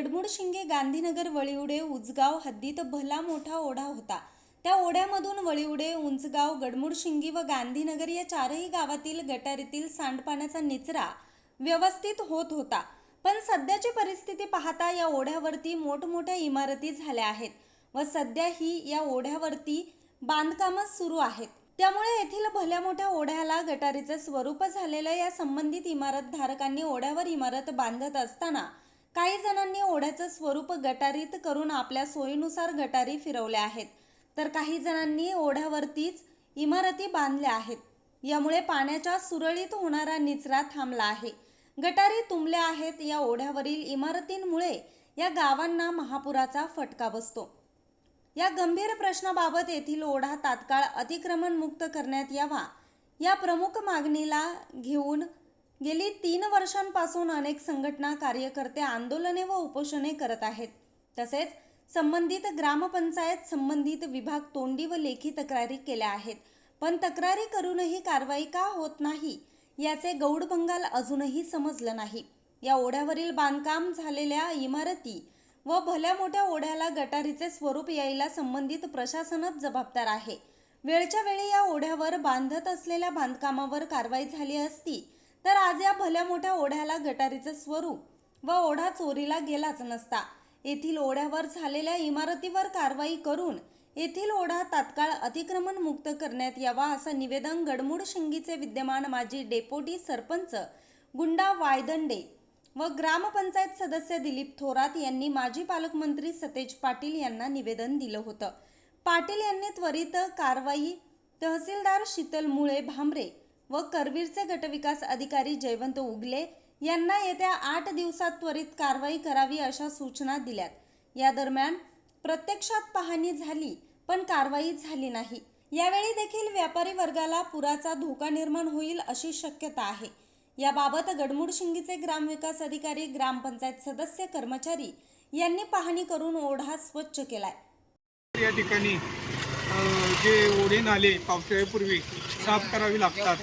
गडमुडशिंगे गांधीनगर वळिवडे उजगाव हद्दीत भला मोठा ओढा होता. त्या ओढ्यामधून वळिवडे उंचगाव गडमुडशिंगी व गांधीनगर या चारही गावातील गटारीतील सांडपाण्याचा निचरा व्यवस्थित होत होता. पण सध्याची परिस्थिती पाहता या ओढ्यावरती मोठमोठ्या इमारती झाल्या आहेत व सध्या ही या ओढ्यावरती बांधकामच सुरू आहेत. त्यामुळे येथील भल्या मोठ्या ओढ्याला गटारीचे स्वरूप झालेल्या या संबंधित इमारतधारकांनी ओढ्यावर इमारत बांधत असताना काही जणांनी ओढ्याचं स्वरूप गटारीत करून आपल्या सोयीनुसार गटारी फिरवल्या आहेत. तर काही जणांनी ओढ्यावरतीच इमारती बांधल्या आहेत. यामुळे पाण्याच्या सुरळीत होणारा निचरा थांबला आहे. गटारी तुंबल्या आहेत. या ओढ्यावरील इमारतींमुळे या गावांना महापुराचा फटका बसतो. या गंभीर प्रश्नाबाबत येथील ओढा तात्काळ अतिक्रमणमुक्त करण्यात यावा या प्रमुख मागणीला घेऊन गेली तीन वर्षांपासून अनेक संघटना कार्यकर्ते आंदोलने व उपोषणे करत आहेत. तसेच संबंधित ग्रामपंचायत संबंधित विभाग तोंडी व लेखी तक्रारी केल्या आहेत. पण तक्रारी करूनही कारवाई का होत नाही याचे गौड बंगाल अजूनही समजलं नाही. या ओढ्यावरील बांधकाम झालेल्या इमारती व भल्या मोठ्या ओढ्याला गटारीचे स्वरूप यायला संबंधित प्रशासनच जबाबदार आहे. वेळच्या वेळी या ओढ्यावर बांधत असलेल्या बांधकामावर कारवाई झाली असती तर आज या भल्या मोठ्या ओढ्याला गटारीचं स्वरूप व ओढा चोरीला गेलाच नसता. येथील ओढ्यावर झालेल्या इमारतीवर कारवाई करून येथील ओढा तात्काळ अतिक्रमण मुक्त करण्यात यावा असं निवेदन गडमुड शिंगीचे विद्यमान माजी डेपोटी सरपंच गुंडा वायदंडे व ग्रामपंचायत सदस्य दिलीप थोरात यांनी माजी पालकमंत्री सतेज पाटील यांना निवेदन दिलं होतं. पाटील यांनी त्वरित कारवाई तहसीलदार शीतल मुळे भांबरे व करवीरचे गटविकास अधिकारी जयवंत उगले यांना येत्या आठ दिवसात त्वरित कारवाई करावी अशा सूचना दिल्यात. या दरम्यान प्रत्यक्षात पाहणी झाली पण कारवाई झाली नाही. यावेळी देखील व्यापारी वर्गाला पुराचा धोका निर्माण होईल अशी शक्यता आहे. याबाबत गडमुडशिंगीचे ग्रामविकास अधिकारी ग्रामपंचायत सदस्य कर्मचारी यांनी पाहणी करून ओढा स्वच्छ केलाय. या ठिकाणी जे ओढे नाले पावसाळ्यापूर्वी साफ करावी लागतात.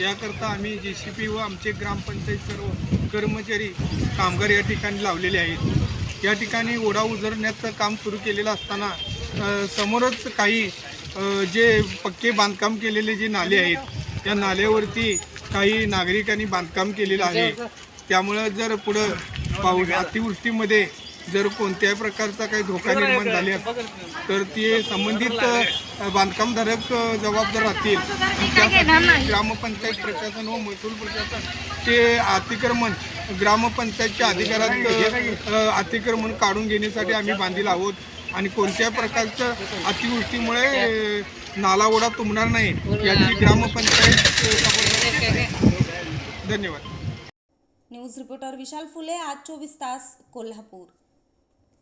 याकरता आम्ही जे सी पी व आमचे ग्रामपंचायत सर्व कर्मचारी कामगार या ठिकाणी लावलेले आहेत. या ठिकाणी ओढा उजरण्याचं काम सुरू केलेलं असताना समोरच काही जे पक्के बांधकाम केलेले जे नाले आहेत त्या नाल्यावरती काही नागरिकांनी बांधकाम केलेलं आहे. त्यामुळं जर पुढं पाऊस अतिवृष्टीमध्ये जर कोणत्याही प्रकारचा काही धोका निर्माण झाल्यास तर ते संबंधित बांधकामधारक जबाबदार राहतील त्यासाठी ग्रामपंचायत प्रशासन व महसूल प्रशासन ते अतिक्रमण ग्रामपंचायतच्या अधिकारात अतिक्रमण काढून घेण्यासाठी आम्ही बांधील आहोत. आणि कोणत्याही प्रकारचं अतिवृष्टीमुळे अ, नाला ओढा तुंबणार नाही याची ग्रामपंचायत धन्यवाद. न्यूज रिपोर्टर विशाल फुले आज चोवीस तास कोल्हापूर.